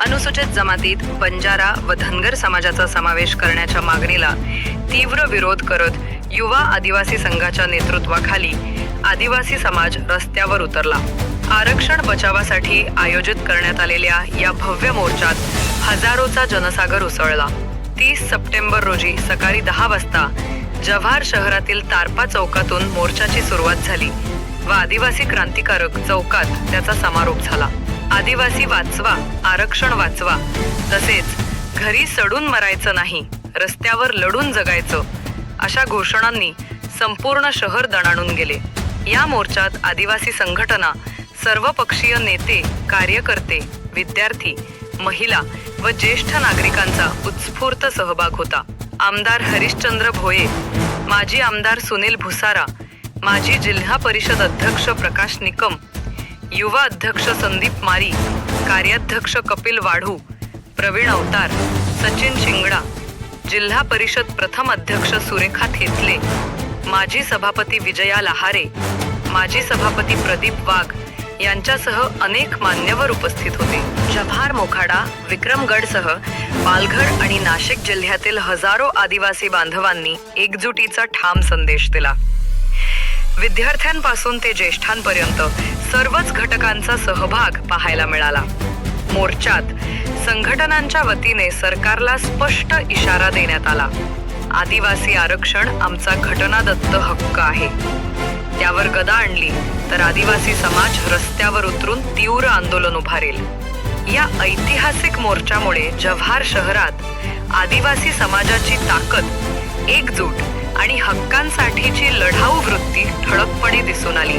अनुसूचित जमातीत बंजारा व धनगर समाजाचा समावेश करण्याच्या मागणीला तीव्र विरोध करत युवा आदिवासी संघाच्या नेतृत्वाखाली आदिवासी समाज रस्त्यावर उतरला. आरक्षण बचावासाठी आयोजित करण्यात आलेल्या या भव्य मोर्चात हजारोचा जनसागर उसळला. तीस सप्टेंबर रोजी सकाळी दहा वाजता जव्हार शहरातील तारपा चौकातून मोर्चाची सुरुवात झाली व आदिवासी क्रांतिकारक चौकात त्याचा समारोप झाला. आदिवासी वाचवा आरक्षण वाचवा. तसेच घरी सडून मरायचं नाही रस्त्यावर लढून जगायचं अशा घोषणांनी संपूर्ण शहर दणाणून गेले. या मोर्चात आदिवासी संघटना सर्वपक्षीय नेते कार्यकर्ते विद्यार्थी महिला व ज्येष्ठ नागरिकांचा उत्स्फूर्त सहभाग होता. आमदार हरिश्चंद्र भोये माजी आमदार सुनील भुसारा माजी जिल्हा परिषद अध्यक्ष प्रकाश निकम युवा अध्यक्ष संदीप मारी कार्याध्यक्ष कपिल वाढू प्रवीण अवतार सचिन शिंगडा जिल्हा परिषद प्रथम अध्यक्ष सुरेखा थेतले माजी सभापती विजया लहारे माजी सभापती प्रदीप वाघ यांच्यासह अनेक मान्यवर उपस्थित होते. जभार मोखाडा विक्रमगडसह पालघर आणि नाशिक जिल्ह्यातील हजारो आदिवासी बांधवांनी एकजुटीचा ठाम संदेश दिला. विद्यार्थ्यांपासून ते ज्येष्ठांपर्यंत सर्वच घटकांचा सहभाग पाहायला मिळाला. मोर्चात संघटनांच्या वतीने सरकारला स्पष्ट इशारा देण्यात आला. आदिवासी आरक्षण आमचा घटनादत्त हक्क आहे. त्यावर गदा आणली तर आदिवासी समाज रस्त्यावर उतरून तीव्र आंदोलन उभारेल. या ऐतिहासिक मोर्चामुळे जव्हार शहरात आदिवासी समाजाची ताकद एकजूट आणि हक्कांसाठीची लढाऊ वृत्ती ठळकपणे दिसून आली.